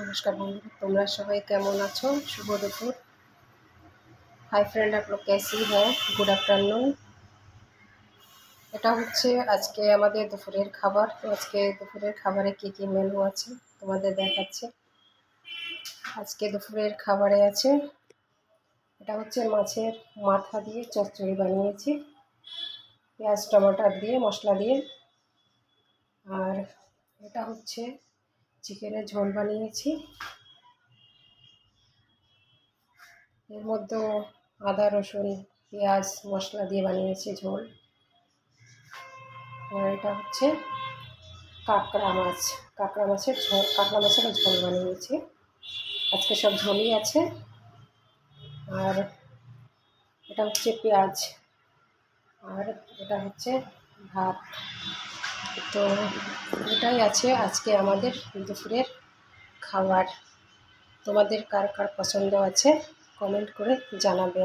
नमस्कार बंधु তোমরা সবাই কেমন আছো শুভ দুপুর হাই ফ্রেন্ড आप लोग कैसी है গুড আফটারনুন এটা হচ্ছে আজকে আমাদের দুপুরের খাবার তো আজকে দুপুরের খাবারে কী কী মেনু আছে তোমাদের দেখাচ্ছে আজকে দুপুরের খাবারে আছে এটা হচ্ছে মাছের মাথা দিয়ে চচ্চড়ি বানিয়েছি পেঁয়াজ টমাটার দিয়ে মশলা দিয়ে আর এটা হচ্ছে চিকেনের ঝোল বানিয়েছি। এর মধ্যেও আদা, রসুন, পেঁয়াজ মশলা দিয়ে বানিয়েছি ঝোল। আর এটা হচ্ছে কাঁকড়া মাছ। কাঁকড়া মাছের ঝোল, কাঁকড়া মাছের ঝোল বানিয়েছি। আজকে সব ঝোলই আছে। আর এটা হচ্ছে পেঁয়াজ। আর এটা হচ্ছে ভাত। তো এটাই আছে আজকে আমাদের দুপুরের খাবার। তোমাদের কার কার পছন্দ আছে কমেন্ট করে জানাবে।